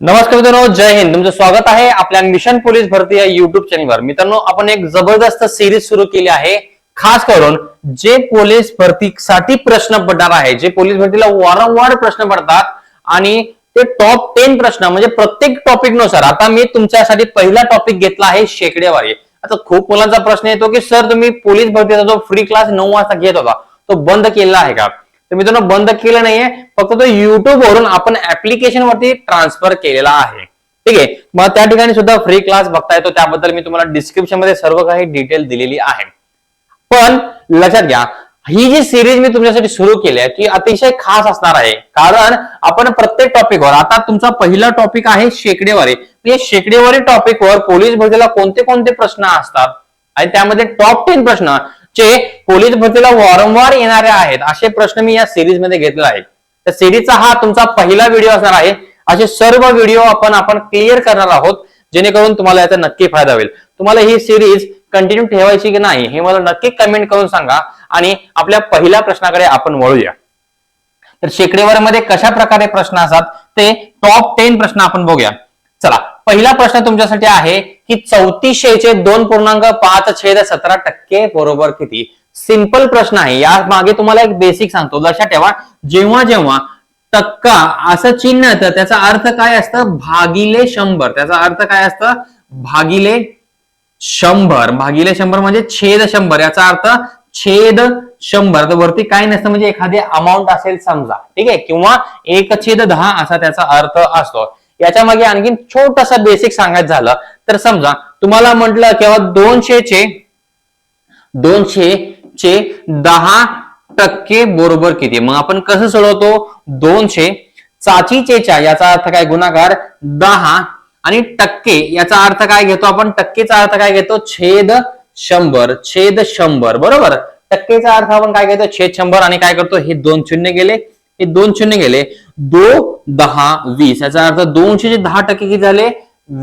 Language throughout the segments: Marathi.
नमस्कार मित्रांनो जय हिंद. तुमचं स्वागत आहे आपल्या मिशन पोलीस भरती या युट्यूब चॅनलवर मित्रांनो आपण एक जबरदस्त सिरीज सुरू केली आहे. खास करून जे पोलीस भरतीसाठी प्रश्न पडणार आहे जे पोलीस भरतीला वारंवार प्रश्न पडतात आणि ते टॉप टेन प्रश्न म्हणजे प्रत्येक टॉपिकनुसार. आता मी तुमच्यासाठी पहिला टॉपिक घेतला आहे शेकडेवारी आता खूप मुलांचा प्रश्न येतो की सर तुम्ही पोलीस भरतीचा जो फ्री क्लास नऊ वाजता घेत होता तो बंद केलेला आहे का? तर मित्रांनो बंद केलं नाहीये. फक्त तो युट्यूब वरून आपण ऍप्लिकेशन वरती ट्रान्सफर केलेला आहे. ठीक आहे? मग त्या ठिकाणी सुद्धा फ्री क्लास बघता येतो. त्याबद्दल मी तुम्हाला डिस्क्रिप्शनमध्ये सर्व काही डिटेल दिलेली आहे. पण लक्षात घ्या ही जी सिरीज मी तुमच्यासाठी सुरू केली आहे ती अतिशय खास असणार आहे. कारण आपण प्रत्येक टॉपिकवर आता तुमचा पहिला टॉपिक आहे शेकडेवारी. या शेकडेवारी टॉपिकवर पोलीस भरतीला कोणते कोणते प्रश्न असतात? आणि त्यामध्ये टॉप टेन प्रश्न जे पोलीस भरतीला वारंवार येणारे आहेत. असे प्रश्न मी या सिरीजमध्ये घेतले आहेत तर सिरीजचा हा तुमचा पहिला व्हिडिओ असणार आहे. असे सर्व व्हिडिओ आपण आपण क्लिअर करणार आहोत. जेणेकरून तुम्हाला याचा नक्की फायदा होईल. तुम्हाला ही सिरीज कंटिन्यू ठेवायची की नाही हे मला नक्की कमेंट करून सांगा. आणि आपल्या पहिल्या प्रश्नाकडे आपण वळूया. तर शेकडेवारमध्ये कशा प्रकारे प्रश्न असतात? ते टॉप टेन प्रश्न आपण बघूया. चला. पहिला प्रश्न तुमच्यासाठी आहे की चौतीसशेचे दोन पूर्णांक पाच छेद सतरा टक्के बरोबर किती? सिंपल प्रश्न आहे. या मागे तुम्हाला एक बेसिक सांगतो. लक्षात ठेवा. जेव्हा जेव्हा टक्का असं चिन्ह येतं त्याचा अर्थ काय असतं? भागिले शंभर. त्याचा अर्थ काय असतं? भागिले शंभर. भागिले शंभर म्हणजे छेद शंभर. याचा अर्थ छेद शंभर. तर वरती काय नसतं म्हणजे एखादी अमाऊंट असेल समजा. ठीक आहे? किंवा एक छेद दहा असा त्याचा अर्थ असतो. याच्या मागे आणखीन छोटस बेसिक सांगायचं झालं तर समजा तुम्हाला म्हटलं किंवा दोनशेचे दोनशे चे दहा टक्के बरोबर किती? मग आपण कसं सोडवतो? दोनशे चाचीचेच्या याचा अर्थ काय? गुणाकार दहा आणि टक्के याचा अर्थ काय घेतो आपण? टक्केचा अर्थ काय घेतो? छेद शंभर छेद शंभर बरोबर? टक्केचा अर्थ आपण काय घेतो? छेद शंभर आणि काय करतो? हे दोन शून्य गेले. हे दोन शून्य गेले. दो दहा वीस. याचा अर्थ दोनशे दहा टक्के किती झाले?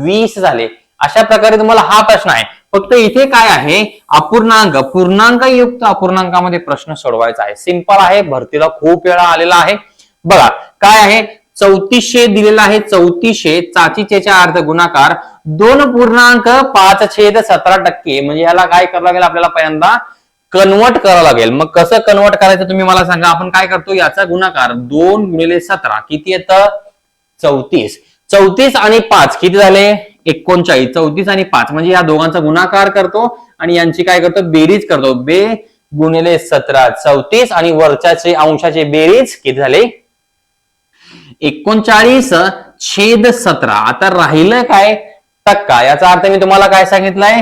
वीस झाले. अशा प्रकारे तुम्हाला हा प्रश्न आहे. फक्त इथे काय आहे? अपूर्णांक. पूर्णांक युक्त अपूर्णांकामध्ये प्रश्न सोडवायचा आहे. सिंपल आहे. भरतीला खूप वेळा आलेला आहे. बघा काय आहे? चौतीसशे दिलेला आहे. चौतीसशे चाचीचेच्या अर्ध गुणाकार. दोन पूर्णांक पाच छेद सतरा टक्के. म्हणजे याला काय करावं लागेल आपल्याला पहिल्यांदा? कन्वर्ट करावं लागेल. मग कसं कन्वर्ट करायचं तुम्ही मला सांगा. आपण काय करतो? याचा गुणाकार दोन गुणिले सतरा. किती येतं? चौतीस. चौतीस आणि पाच. किती झाले? एकोणचाळीस. चौतीस आणि पाच. म्हणजे या दोघांचा गुणाकार करतो आणि यांची काय करतो? बेरीज करतो. बे गुणिले सतरा. चौतीस आणि वरच्याचे अंशाचे बेरीज किती झाले? एकोणचाळीस छेद सतरा. आता राहिलं काय? टक्का. याचा अर्थ मी तुम्हाला काय सांगितलंय?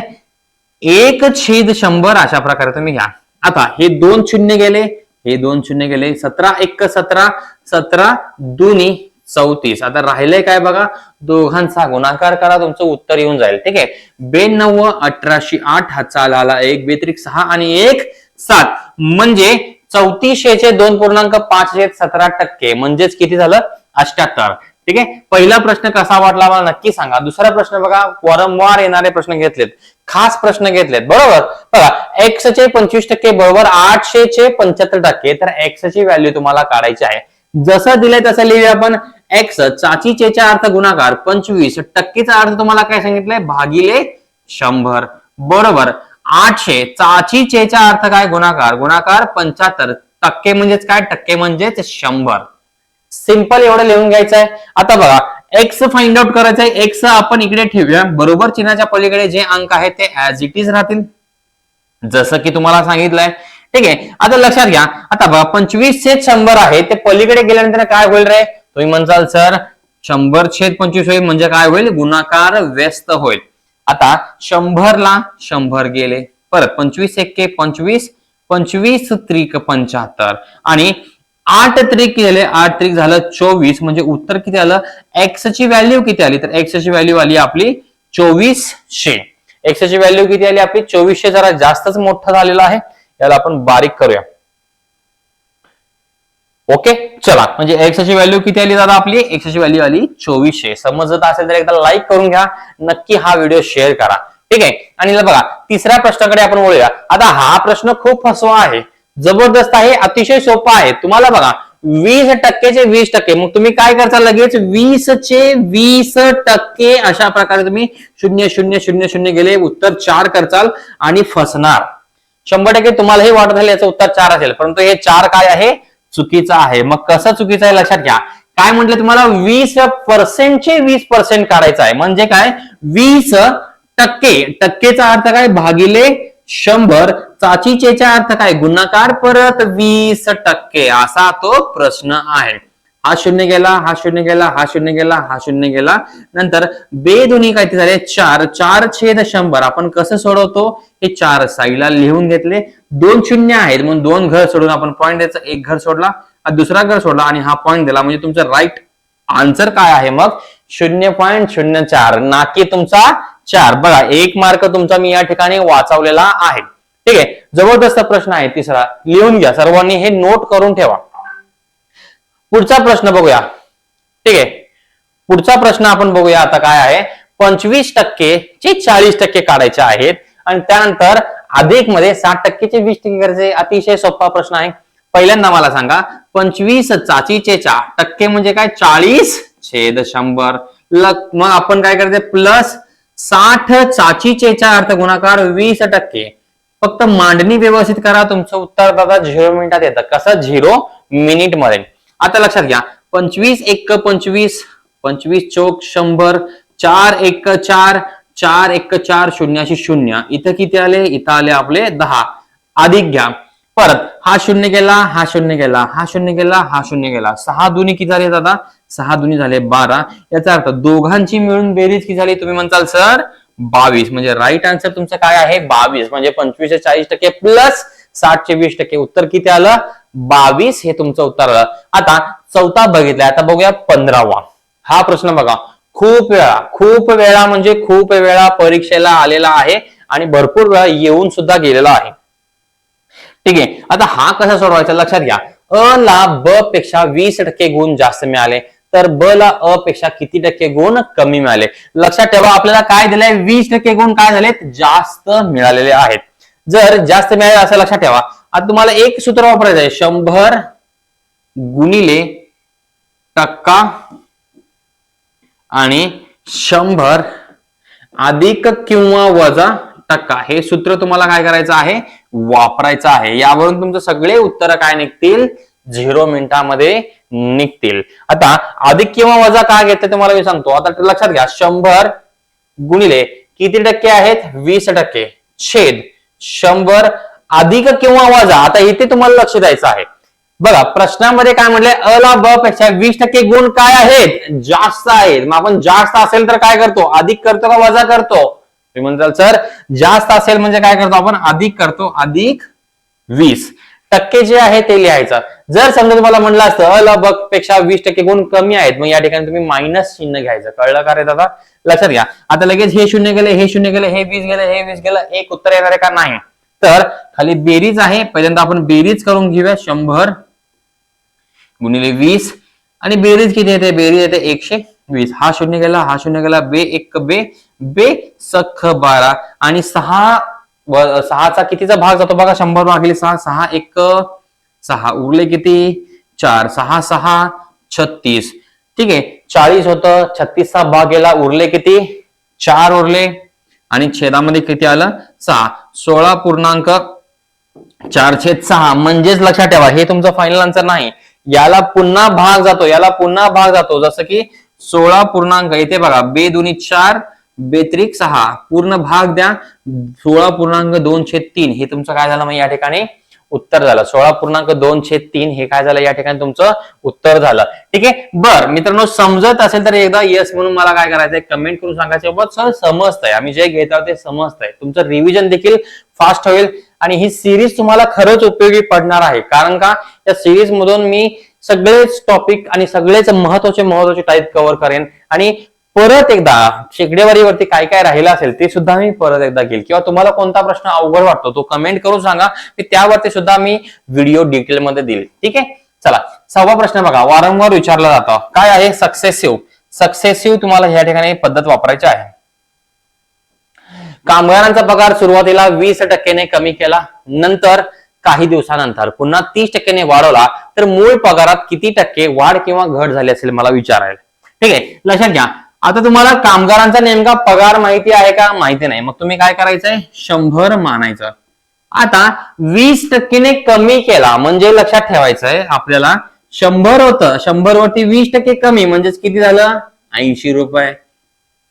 एक छेद शंभर अशा प्रकारे तुम्ही घ्या. आता हे दोन शून्य गेले हे दोन शून्य गेले सतरा एक सतरा सतरा दोन्ही चौतीस. आता राहिलंय काय बघा? दोघांचा गुणाकार करा तुमचं उत्तर येऊन जाईल. ठीक आहे? बेनव्व अठराशे आठ हा चाल आला एक बेत्रिक सहा आणि एक सात. म्हणजे चौतीसशेचे दोन पूर्णांक पाच सतरा टक्के. म्हणजेच किती झालं? अष्ट्याहत्तर ठीक आहे? पहिला प्रश्न कसा वाटला मला नक्की सांगा. दुसरा प्रश्न बघा वारंवार येणारे प्रश्न घेतलेत. खास प्रश्न घेतलेत. बरोबर? बघा एक्स चे पंचवीस टक्के बरोबर आठशे चे पंच्याहत्तर टक्के तर एक्सची व्हॅल्यू तुम्हाला काढायची आहे. जसं दिलंय तसं लिहूया आपण. एक्स चाचीचेच्या अर्थ गुणाकार पंचवीस टक्केचा अर्थ तुम्हाला काय सांगितलंय? भागिले शंभर. बरोबर? आठशे चाचीचेचा अर्थ काय? गुणाकार. गुणाकार पंच्याहत्तर. टक्के म्हणजेच काय? टक्के म्हणजेच शंभर. सिंपल एवढं लिहून घ्यायचं आहे आता बघा एक्स फाइंड आउट करायचं आहे एक्स आपण इकडे ठेवूया. बरोबर चिन्हाच्या पलीकडे जे अंक आहेत ते ऍज इट इज राहतील. जसं की तुम्हाला सांगितलंय. ठीक आहे? आता लक्षात घ्या. आता बघा पंचवीस छेद शंभर आहे. ते पलीकडे गेल्यानंतर काय होईल रे? तुम्ही म्हणसाल सर शंभर छेद पंचवीस होईल म्हणजे काय होईल? गुणाकार व्यस्त होईल. आता शंभरला शंभर गेले. परत पंचवीस एक्के पंचवीस पंचवीस त्रिक पंचाहत्तर आणि आठ त्रिक गेले आठ त्रिक झालं चोवीस म्हणजे उत्तर किती आलं? एक्स ची व्हॅल्यू किती आली? तर एक्स ची व्हॅल्यू आली आपली चोवीसशे. एक्स ची व्हॅल्यू किती आली आपली? चोवीसशे जरा जास्तच मोठं झालेला आहे. याला आपण बारीक करूया. ओके? चला म्हणजे एक्स ची व्हॅल्यू किती आली दादा आपली? एक्स ची व्हॅल्यू आली चोवीसशे. समजत असेल तर एकदा लाईक करून घ्या. नक्की हा व्हिडिओ शेअर करा. ठीक आहे? आणि बघा तिसऱ्या प्रश्नाकडे आपण वळूया. आता हा प्रश्न खूप फसवा आहे. जबरदस्त आहे अतिशय सोपा आहे. तुम्हाला बघा वीस टक्केचे वीस टक्के. मग तुम्ही काय करता लगेच? वीसचे वीस टक्के अशा प्रकारे तुम्ही शून्य शून्य शून्य शून्य गेले उत्तर चार करचाल आणि फसणार. शंभर टक्के तुम्हाला हे वाटत झाले याचं उत्तर चार असेल. परंतु हे चार काय आहे? चुकीचं आहे. मग कसं चुकीचं आहे लक्षात घ्या. काय म्हटलं तुम्हाला? वीस पर्सेंटचे वीस पर्सेंट काढायचं आहे. म्हणजे काय? वीस टक्के. टक्केचा अर्थ काय? भागिले शंभर. चाचीचेचा अर्थ काय? गुणाकार परत वीस टक्के. असा तो प्रश्न आहे. हा शून्य गेला हा शून्य गेला हा शून्य गेला हा शून्य गेला. नंतर बेदुनी काय ते झाले. चार. चार छेद शंभर. आपण कसं सोडवतो? हे चार साईला लिहून घेतले. दोन शून्य आहेत. म्हणून दोन घर सोडून आपण पॉईंट द्यायचा. एक घर सोडला दुसरा घर सोडला आणि हा पॉईंट दिला. म्हणजे तुमचं राईट आन्सर काय आहे मग? शून्य पॉईंट शून्य चार. ना की तुमचा चार. बघा एक मार्क तुमचा मी या ठिकाणी वाचवलेला आहे. ठीक आहे? जबरदस्त प्रश्न आहे तिसरा. लिहून घ्या. सर्वांनी हे नोट करून ठेवा. पुढचा प्रश्न बघूया. ठीक आहे? पुढचा प्रश्न आपण बघूया आता काय आहे? पंचवीस टक्के चे चाळीस टक्के काढायचे आहेत. आणि त्यानंतर अधिकमध्ये साठ टक्केचे वीस टक्के करायचे. अतिशय सोपा प्रश्न आहे. पहिल्यांदा मला सांगा पंचवीस चाचीचे चार टक्के म्हणजे काय? चाळीस छेद शंभर. लग मग आपण काय करायचं? प्लस साठ चाचीचेचा अर्थ गुणाकार वीस टक्के. फक्त मांडणी व्यवस्थित करा तुमचं उत्तर दादा झिरो मिनिटात येतं. कसं? झिरो मिनिटमध्ये आता लक्षात घ्या. पंचवीस एक पंचवीस पंचवीस चौक शंभर चार एक चार चार एक चार शून्याशी शून्य. इथं किती आले? इथं आले आपले दहा. अधिक घ्या. परत हा शून्य गेला हा शून्य गेला हा शून्य गेला हा शून्य गेला सहा दुनी किती झाले दादा सहा दुनी झाले बारा. याचा अर्थ दोघांची मिळून बेरीज किती झाली? तुम्ही म्हणताल सर बावीस. म्हणजे राईट आन्सर तुमचं काय आहे? बावीस. म्हणजे पंचवीसचे चाळीस टक्के प्लस साठशे वीस टक्के. उत्तर किती आलं? बावीस हे तुमचं उत्तर आलं. आता चौथा बघितलाय. आता बघूया पंधरावा. हा प्रश्न बघा. खूप वेळा खूप वेळा म्हणजे खूप वेळा परीक्षेला आलेला आहे आणि भरपूर वेळा येऊन सुद्धा गेलेला आहे. ठीक आहे? आता हा कसा सोडवायचा? लक्षात घ्या. अ ला ब पेक्षा वीस टक्के गुण जास्त मिळाले. तर ब ला अ पेक्षा किती टक्के गुण कमी मिळाले? लक्षात ठेवा आपल्याला काय दिलंय? वीस टक्के गुण काय झालेत? जास्त मिळालेले आहेत. जर जास्त मिळाले असं लक्षात ठेवा. आता तुम्हाला एक सूत्र वापरायचं आहे. शंभर गुणिले टक्का आणि शंभर अधिक किंवा वजा टक्का. हे सूत्र तुम्हाला काय करायचं आहे? वापरायचं आहे. यावरून तुमचं सगळे उत्तर काय निघतील? झिरो मिनिटामध्ये निघतील. आता अधिक किंवा वजा काय घेते तुम्हाला मी सांगतो. आता लक्षात घ्या शंभर गुणिले किती टक्के आहेत? वीस टक्के. छेद. शंभर अधिक किंवा वजा. आता इथे तुम्हाला लक्ष द्यायचं आहे. बघा प्रश्नामध्ये काय म्हटलंय? अ ला ब पेक्षा वीस टक्के गुण काय आहेत? जास्त आहेत. मग आपण जास्त असेल तर काय करतो? अधिक करतो का वजा करतो? तुम्ही म्हणताल सर जास्त असेल म्हणजे काय करतो आपण? अधिक करतो अधिक वीस. टक्के जे आहे ते लिहायचं. जर समजा तुम्हाला म्हणलं असतं अ बघपेक्षा वीस टक्के गुण कमी आहेत मग या ठिकाणी तुम्ही मायनस चिन्ह घ्यायचं. कळलं का रे दादा? लक्षात घ्या. आता लगेच हे शून्य गेले हे शून्य गेले हे वीस गेले हे वीस गेलं एक उत्तर येणार आहे का? नाही. तर खाली बेरीज आहे. पहिल्यांदा आपण बेरीज करून घेऊया. शंभर गुणिले वीस. आणि बेरीज किती येते? बेरीज येते एकशे वीस. हा शून्य गेला हा शून्य गेला बे एक बे. बे सख बारा आणि सहा सहाचा कितीचा भाग जातो बघा शंभर भागिले सहा सहा एक सहा. उरले किती? चार. सहा सहा छत्तीस. ठीक आहे चाळीस होतं छत्तीसचा भाग गेला उरले किती? चार उरले. आणि छेदामध्ये किती आलं? सहा. सोळा पूर्णांक चार छेद सहा. म्हणजेच लक्षात ठेवा हे तुमचं फायनल आन्सर नाही. याला पुन्हा भाग जातो याला पुन्हा भाग जातो. जसं की सोळा पूर्णांक इथे बघा बे दोन्ही चार बेत्रिक सहा. पूर्ण भाग द्या. सोळा पूर्णांक दोन छेद तीन. हे तुमचं काय झालं मग या ठिकाणी? उत्तर झालं. सोळा पूर्णांक दोन छेद तीन. हे काय झालं? या ठिकाणी तुमचं उत्तर झालं. ठीक आहे? बर. मित्रांनो समजत असेल तर एकदा येस म्हणून मला काय करायचंय? कमेंट करून सांगायचं बाबा सर समजतंय आम्ही जे घेत आहोत ते समजतंय तुमचं रिव्हिजन देखील फास्ट होईल. आणि ही सिरीज तुम्हाला खरंच उपयोगी पडणार आहे. कारण का? या सिरीज मधून मी सगळेच टॉपिक आणि सगळेच महत्त्वाचे महत्त्वाचे टाईप कव्हर करेन. आणि परत एकदा शेकडेवारीवरती काय काय राहिलं असेल ते सुद्धा मी परत एकदा घेईल. किंवा तुम्हाला कोणता प्रश्न अवघड वाटतो तो कमेंट करून सांगा. की त्यावरती सुद्धा मी व्हिडिओ डिटेलमध्ये देईल. ठीक आहे? चला सहावा प्रश्न बघा. वारंवार विचारला जातो. काय आहे सक्सेसिव्ह सक्सेसिव्ह तुम्हाला ह्या ठिकाणी पद्धत वापरायची आहे. कामगारांचा पगार सुरुवातीला वीस टक्क्याने कमी केला नंतर काही दिवसानंतर पुन्हा तीस टक्क्याने वाढवला तर मूळ पगारात किती टक्के वाढ किंवा घट झाली असेल मला विचारायला. ठीक आहे? लक्षात घ्या. आता तुम्हाला कामगारांचा नेमका पगार माहिती आहे का? माहिती नाही. मग तुम्ही काय करायचंय? शंभर मानायचं. आता वीस टक्केने कमी केला म्हणजे लक्षात ठेवायचंय आपल्याला शंभर होतं. शंभर वरती वीस टक्के कमी म्हणजेच किती झालं? ऐंशी रुपये.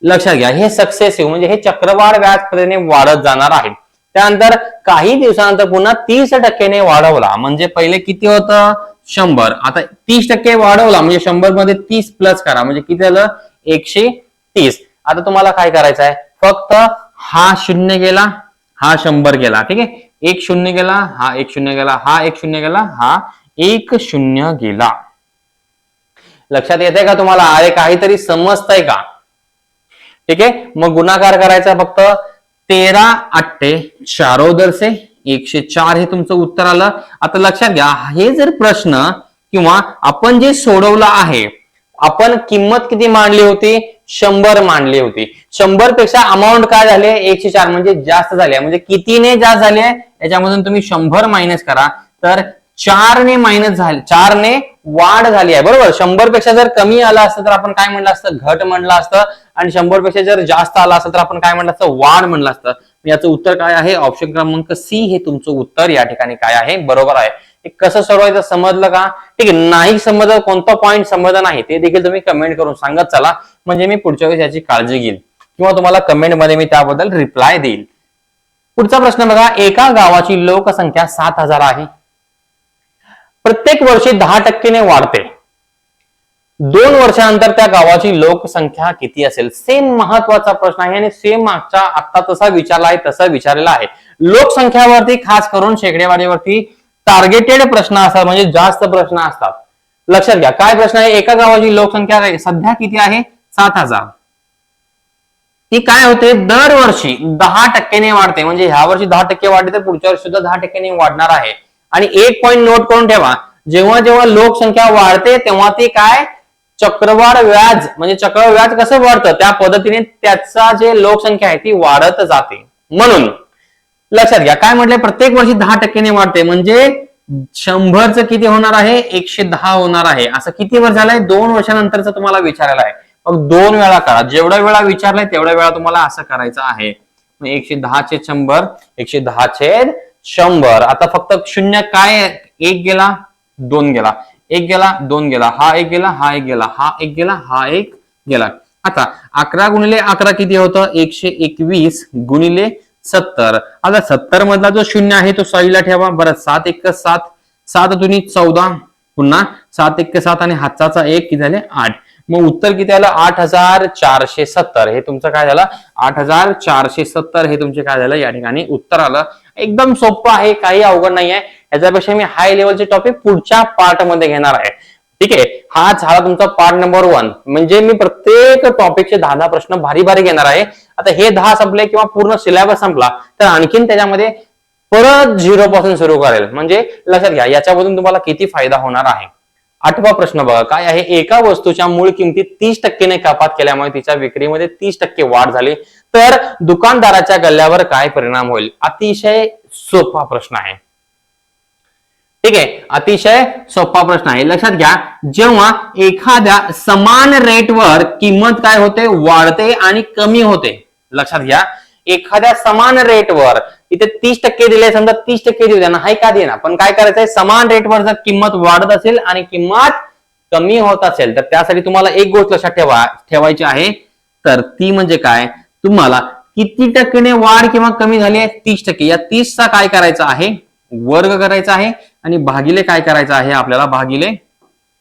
लक्षात घ्या हे सक्सेसिव्ह म्हणजे हे चक्रवाढ व्याज पद्धतीने वाढत जाणार आहे. त्यानंतर काही दिवसानंतर पुन्हा तीस टक्केने वाढवला म्हणजे पहिले किती होतं? शंभर. आता तीस टक्के वाढवला म्हणजे शंभरमध्ये तीस प्लस करा म्हणजे किती झालं? एकशे तीस. आता तुम्हाला काय करायचं आहे फक्त हा शून्य गेला हा शंभर गेला ठीक आहे? एक शून्य गेला हा एक शून्य गेला हा एक शून्य गेला हा एक शून्य गेला. लक्षात येते का तुम्हाला? अरे काहीतरी समजतंय का? ठीक आहे? मग गुणाकार करायचा फक्त तेरा अट्टे चारोदर से एकशे चार हे तुमचं उत्तर आलं. आता लक्षात घ्या हे जर प्रश्न किंवा आपण जे सोडवलं आहे आपण किंमत किती मांडली होती? शंभर मांडली होती. शंभरपेक्षा अमाऊंट काय झाले? एकशे चार म्हणजे जास्त झाले. म्हणजे कितीने जास्त झाले? याच्यामधून तुम्ही शंभर मायनस करा. तर चारने मायनस झाले चारने वाढ झाली आहे. बरोबर? शंभरपेक्षा जर कमी आला असतं तर आपण काय म्हणलं असतं? घट म्हणलं असतं. आणि शंभरपेक्षा जर जास्त आलं असतं तर आपण काय म्हणलं असतं? वाढ म्हणलं असतं. याचं उत्तर काय आहे? ऑप्शन क्रमांक सी हे तुमचं उत्तर या ठिकाणी काय आहे? बरोबर आहे. हे कसं सोडवायचं समजलं का? ठीक आहे नाही समजलं कोणता पॉईंट समजलं नाही ते देखील तुम्ही कमेंट करून सांगत चला. म्हणजे मी पुढच्या वेळेस याची काळजी घेईल किंवा तुम्हाला कमेंटमध्ये मी त्याबद्दल रिप्लाय देईल. पुढचा प्रश्न बघा एका गावाची लोकसंख्या सात हजार आहे. प्रत्येक वर्षी दहा टक्केने वाढते. दोन वर्षानंतर त्या गावाची लोकसंख्या किती असेल? सेम महत्त्वाचा प्रश्न आहे आणि सेम मागचा आता तसा विचारला आहे तसा विचारलेला आहे. लोकसंख्यावरती खास करून शेकडेवाडीवरती टार्गेटेड प्रश्न असतात म्हणजे जास्त प्रश्न असतात. लक्षात घ्या काय प्रश्न आहे? एका गावाची लोकसंख्या सध्या किती आहे? सात हजार. ती काय होते? दरवर्षी दहा टक्क्याने वाढते. म्हणजे ह्या वर्षी दहा टक्के वाढते तर पुढच्या वर्षी सुद्धा दहा टक्क्याने वाढणार आहे. आणि एक पॉईंट नोट करून ठेवा जेव्हा जेव्हा लोकसंख्या वाढते तेव्हा ती काय? चक्रवाढ व्याज म्हणजे चक्रवाढ व्याज कसं वाढतं? त्या पद्धतीने त्याचा जे लोकसंख्या आहे ती वाढत जाते. म्हणून लक्षात घ्या. काय म्हटलंय? प्रत्येक वर्षी दहा टक्क्याने वाढते. म्हणजे शंभरचं किती होणार आहे? एकशे दहा होणार आहे. असं किती वर्ष झालंय? दोन वर्षानंतरच तुम्हाला विचारायला आहे. मग दोन वेळा करा जेवढ्या वेळा विचारलंय तेवढ्या वेळा तुम्हाला असं करायचं आहे. एकशे दहा छेद शंभर एकशे दहा छेद शंभर. आता फक्त शून्य काय? एक गेला दोन गेला. एक गेला दोन गेला. हा एक गेला हा एक गेला. हा एक गेला हा एक गेला. आता अकरा गुणिले अकरा किती होतं? एकशे एकवीस गुणिले सत्तर. आता सत्तर मधला जो शून्य आहे तो साईला ठेवा. बरं सात एक सात. सात दुनी चौदा. पुन्हा सात एक सात आणि हातचा एक किती झाले? आठ. मग उत्तर किती आलं? आठ हजार चारशे सत्तर. हे तुमचं काय झालं? आठ हजार चारशे सत्तर. हे तुमचे काय झालं? या ठिकाणी उत्तर आलं. एकदम सोपं आहे. काही अवघड नाही आहे याच्यापेक्षा मी हाय लेवलचे टॉपिक पुढच्या पार्टमध्ये घेणार आहे. ठीक आहे? हा झाला तुमचा पार्ट नंबर वन म्हणजे मी प्रत्येक टॉपिकचे दहा दहा प्रश्न भारी भारी घेणार आहे. आता हे दहा संपले किंवा पूर्ण सिलेबस संपला तर आणखीन त्याच्यामध्ये परत झिरो पासून सुरू करेल. म्हणजे लक्षात घ्या याच्यामधून तुम्हाला किती फायदा होणार आहे. आठवा प्रश्न बघा काय आहे? एका वस्तूच्या मूळ किमतीत तीस टक्केने कपात केल्यामुळे तिच्या विक्रीमध्ये तीस टक्के वाढ झाली. तर दुकानदाराच्या गल्ल्यावर काय परिणाम होईल? अतिशय सोपा प्रश्न आहे. ठीक आहे? अतिशय सोपा प्रश्न आहे. लक्षात घ्या जेव्हा एखाद्या समान रेटवर किंमत काय होते? वाढते आणि कमी होते. लक्षात घ्या एखाद्या समान रेटवर इथे तीस टक्के दिले समजा तीस टक्के देऊ द्या. ना हाय का देना पण काय करायचंय समान रेटवर जर किंमत वाढत असेल आणि किंमत कमी होत असेल तर त्यासाठी तुम्हाला एक गोष्ट लक्षात ठेवा ठेवायची आहे. तर ती म्हणजे काय? तुम्हाला किती टक्केने वाढ किंवा कमी झाली आहे? तीस टक्के. या तीसचा काय करायचा आहे? वर्ग करायचा आहे. आणि भागिले काय करायचं आहे? आपल्याला भागिले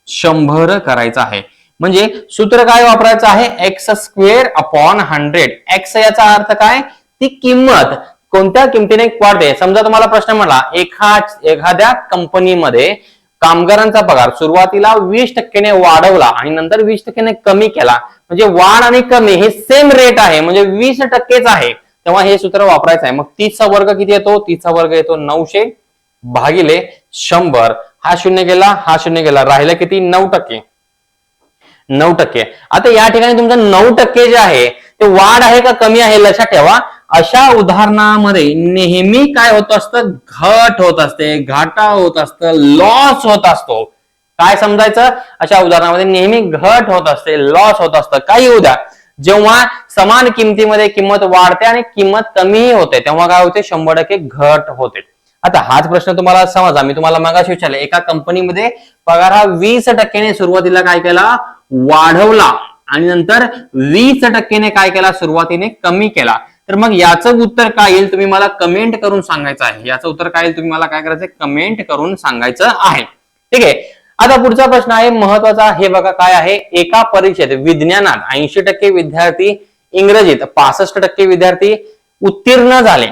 शंभर करायचं आहे. म्हणजे सूत्र काय वापरायचं आहे? X square upon hundred x याचा अर्थ काय? ती किंमत. कोणत्या किमतीने वाढते? समजा तुम्हाला प्रश्न म्हणला एखा एखाद्या कंपनीमध्ये कामगारांचा पगार सुरुवातीला वीस टक्क्याने वाढवला आणि नंतर वीस टक्क्याने कमी केला. म्हणजे वाढ आणि कमी हे सेम रेट आहे. म्हणजे वीस टक्केच आहे. तेव्हा हे सूत्र वापरायचं आहे. मग तीसचा वर्ग किती येतो? तीसचा वर्ग येतो नऊशे भागिले शंभर. हा शून्य गेला हा शून्य गेला. राहिला किती? नऊ टक्के. नऊ टक्के. आता या ठिकाणी तुमचं नऊ टक्के जे आहे ते वाढ आहे का कमी आहे? लक्षात ठेवा. अशा उदाहरणामध्ये नेहमी काय होत असतं? घट होत असते घाटा होत असतं लॉस होत असतो. काय समजायचं? अशा उदाहरणामध्ये नेहमी घट होत असते लॉस होत असतं. काही उद्या जेव्हा समान किमतीमध्ये किंमत वाढते आणि किंमत कमीही होते तेव्हा काय होते? शंभर टक्के घट होते. आता हाच प्रश्न तुम्हाला समजा मी तुम्हाला मगाशी विचारले एका कंपनीमध्ये पगार हा वीस टक्क्याने सुरुवातीला काय केला? वाढवला. आणि नंतर वीस टक्क्याने काय केला? सुरुवातीने कमी केला. तर मग याचं उत्तर काय येईल? तुम्ही मला कमेंट करून सांगायचं आहे. याचं उत्तर काय येईल? तुम्ही मला काय करायचं कमेंट करून सांगायचं आहे. ठीक आहे? आता पुढचा प्रश्न आहे महत्त्वाचा. हे बघा काय आहे? एका परीक्षेत विज्ञानात ऐंशी टक्के विद्यार्थी इंग्रजीत पासष्ट टक्के विद्यार्थी उत्तीर्ण झाले.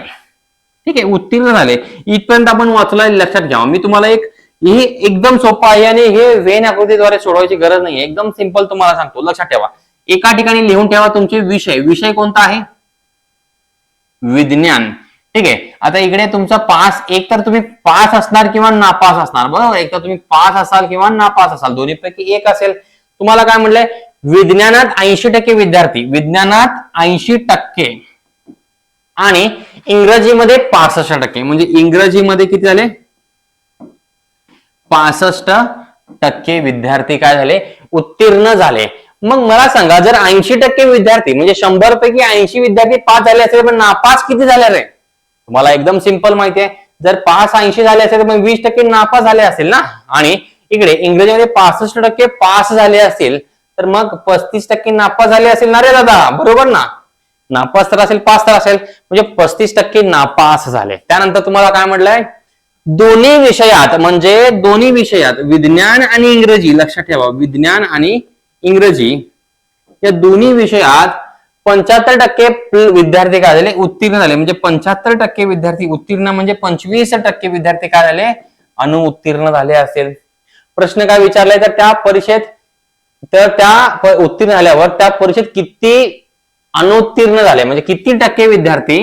ठीक आहे उत्तीर्ण झाले. इथपर्यंत आपण वाचला लक्षात घ्यावं मी तुम्हाला एक हे एकदम सोपं आहे आणि हे वेन आकृतीद्वारे सोडवायची गरज नाही एकदम सिंपल तुम्हाला सांगतो. लक्षात ठेवा. एका ठिकाणी लिहून ठेवा तुमचे विषय. विषय कोणता आहे? विज्ञान. ठीक आहे. आता इकडे तुमचा पास एक तर तुम्ही पास असणार किंवा नापास असणार. बरोबर? एक तर तुम्ही पास असाल किंवा नापास असाल. दोन्हीपैकी एक असेल. तुम्हाला काय म्हटलंय? विज्ञानात ऐंशी टक्के विद्यार्थी. विज्ञानात ऐंशी टक्के. आणि इंग्रजीमध्ये पासष्ट टक्के. म्हणजे इंग्रजीमध्ये किती झाले? पासष्ट टक्के विद्यार्थी काय झाले? उत्तीर्ण झाले. मग मला सांगा जर ऐंशी टक्के विद्यार्थी म्हणजे शंभर पैकी ऐंशी विद्यार्थी पास झाले असेल पण नापास किती झाले रे? तुम्हाला एकदम सिंपल माहिती आहे. जर पास ऐंशी झाले असेल तर वीस टक्के नापास झाले असेल ना? आणि इकडे इंग्रजीमध्ये पासष्ट टक्के पास झाले असतील तर मग पस्तीस टक्के नापास झाले असेल ना रे दादा? बरोबर ना? नापास तर असेल पास तर असेल. म्हणजे पस्तीस टक्के नापास झाले. त्यानंतर तुम्हाला काय म्हटलंय? दोन्ही विषयात म्हणजे दोन्ही विषयात विज्ञान आणि इंग्रजी लक्षात ठेवा विज्ञान आणि इंग्रजी या दोन्ही विषयात पंच्याहत्तर टक्के विद्यार्थी काय झाले? उत्तीर्ण झाले. म्हणजे पंच्याहत्तर टक्के विद्यार्थी उत्तीर्ण म्हणजे पंचवीस टक्के विद्यार्थी काय झाले? अनुउत्तीर्ण झाले असेल. प्रश्न काय विचारलाय? तर त्या परीक्षेत तर त्या उत्तीर्ण झाल्यावर त्या परीक्षेत किती अनुत्तीर्ण झाले. म्हणजे किती टक्के विद्यार्थी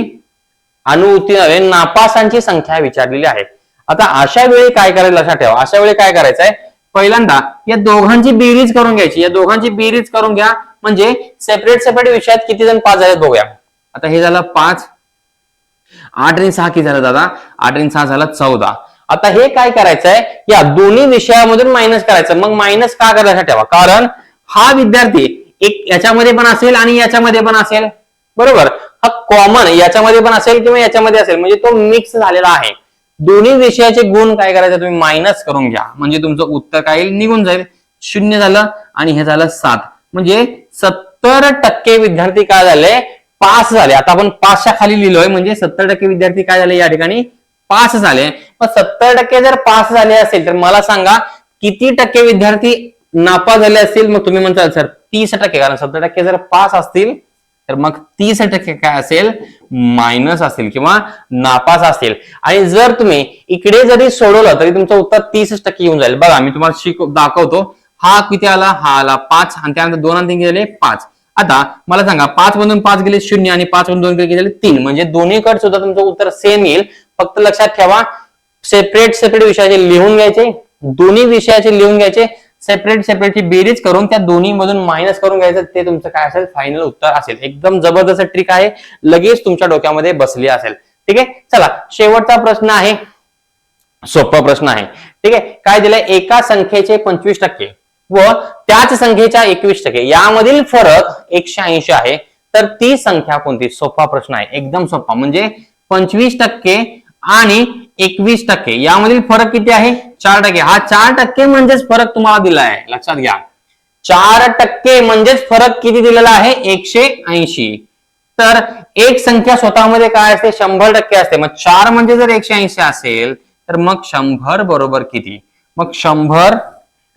अनुत्तीर्ण झाले? नापासांची संख्या विचारलेली आहे. आता अशा वेळी काय करायला लक्षात ठेवा. अशा वेळी काय करायचं आहे पहिल्यांदा या दोघांची बेरीज करून घ्यायची. या दोघांची बेरीज करून घ्या. म्हणजे सेपरेट सेपरेट विषयात किती जण पास झाले बघूया. आता हे झालं पाच. आठ आणि सहा किती झालं दादा? आठ आणि सहा झालं चौदा. आता हे काय करायचंय? या दोन्ही विषयामधून मायनस करायचं. मग मायनस का करायला ठेवा. कारण हा विद्यार्थी एक याच्यामध्ये पण असेल आणि याच्यामध्ये पण असेल. बरोबर? हा कॉमन याच्यामध्ये पण असेल किंवा याच्यामध्ये असेल. म्हणजे तो मिक्स झालेला आहे. दोन्ही विषयाचे गुण काय करायचे? तुम्ही मायनस करून घ्या. म्हणजे तुमचं उत्तर काय येईल? निघून जाईल. शून्य झालं आणि हे झालं सात. म्हणजे सत्तर टक्के विद्यार्थी काय झाले? पास झाले. आता आपण पाचच्या खाली लिहिलोय. म्हणजे सत्तर टक्के विद्यार्थी काय झाले या ठिकाणी? पास झाले. पण सत्तर टक्के जर पास झाले असेल तर मला सांगा किती टक्के विद्यार्थी नापास झाले असतील मग तुम्ही म्हणताल सर तीस टक्के कारण सत्तर टक्के जर पास असतील तर मग तीस टक्के काय असेल? मायनस असेल किंवा नापास असेल. आणि जर तुम्ही इकडे जरी सोडवलं तरी तुमचं उत्तर तीस टक्के येऊन जाईल. बघा मी तुम्हाला शिक दाखवतो. हा किती आला? हा आला पाच आणि त्यानंतर दोन आणि तीन गेले पाच. आता मला सांगा पाच मधून पाच गेले शून्य आणि पाच मधून दोन गेले गेले तीन. म्हणजे दोन्हीकडे सुद्धा तुमचं उत्तर सेम येईल. फक्त लक्षात ठेवा सेपरेट सेपरेट विषयाचे लिहून घ्यायचे दोन्ही विषयाचे लिहून घ्यायचे सेपरेट सेपरेटची बेरीज करून त्या दोन्ही मधून मायनस करून घ्यायचं ते तुमचं काय असेल? फायनल उत्तर असेल. एकदम जबरदस्त ट्रिक आहे. लगेच तुमच्या डोक्यामध्ये बसली असेल. ठीक आहे? चला शेवटचा प्रश्न आहे. सोपा प्रश्न आहे. ठीक आहे? काय दिलंय? एका संख्येचे पंचवीस टक्के व त्याच संख्येच्या एकवीस टक्के. यामधील फरक एकशे ऐंशी आहे. तर ती संख्या कोणती? सोपा प्रश्न आहे. एकदम सोपा. म्हणजे पंचवीस टक्के आणि एकवीस टक्के. यामधील फरक किती आहे? चार टक्के. हा चार टक्के म्हणजेच फरक तुम्हाला दिला आहे लक्षात घ्या. चार टक्के म्हणजेच फरक किती दिलेला आहे? एकशे ऐंशी. तर एक संख्या स्वतःमध्ये काय असते? शंभर टक्के असते. मग चार म्हणजे जर एकशे ऐंशी असेल तर मग शंभर बरोबर किती? मग शंभर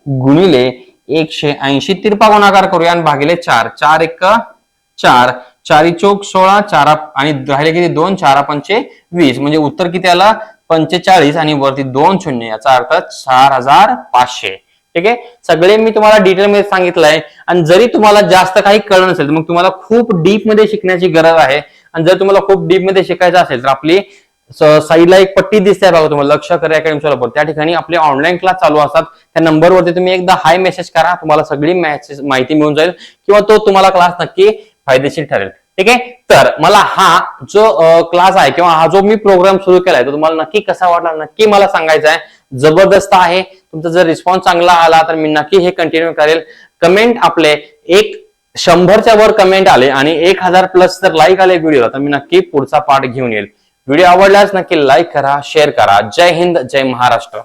गुणिले एकशे ऐंशी तिरपा गुणाकार करूया आणि भागिले चार. चार एक चार. चारी चौक सोळा चारा आणि राहिले किती? दोन चारा पंचे वीस. म्हणजे उत्तर किती आला? पंचेचाळीस आणि वरती दोन शून्य याचा अर्थ चार हजार पाचशे. ठीक आहे? सगळे मी तुम्हाला डिटेलमध्ये सांगितलंय. आणि जरी तुम्हाला जास्त काही कळलं नसेल तर मग तुम्हाला खूप डीपमध्ये शिकण्याची गरज आहे. आणि जर तुम्हाला खूप डीपमध्ये शिकायचं असेल तर आपली साईडला एक पट्टी दिसते बघा तुम्हाला. लक्ष करा अकॅडमी सोलापूर त्या ठिकाणी आपले ऑनलाईन क्लास चालू असतात. त्या नंबरवरती तुम्ही एकदा हाय मेसेज करा. तुम्हाला सगळी मॅसेज माहिती मिळून जाईल. किंवा तो तुम्हाला क्लास नक्की फायदेशीर ठरेल. ठीक आहे? तर मला हा जो क्लास आहे किंवा हा जो मी प्रोग्राम सुरू केलाय तो तुम्हाला नक्की कसा वाटला नक्की मला सांगायचा आहे. जबरदस्त आहे. तुमचा जर रिस्पॉन्स चांगला आला तर मी नक्की हे कंटिन्यू करेल. कमेंट आपले एक शंभरच्या वर कमेंट आले आणि एक हजार प्लस जर लाईक आले व्हिडिओला तर मी नक्की पुढचा पार्ट घेऊन येईल. व्हिडिओ आवडल्यास नक्की लाईक करा शेअर करा. जय हिंद जय महाराष्ट्र.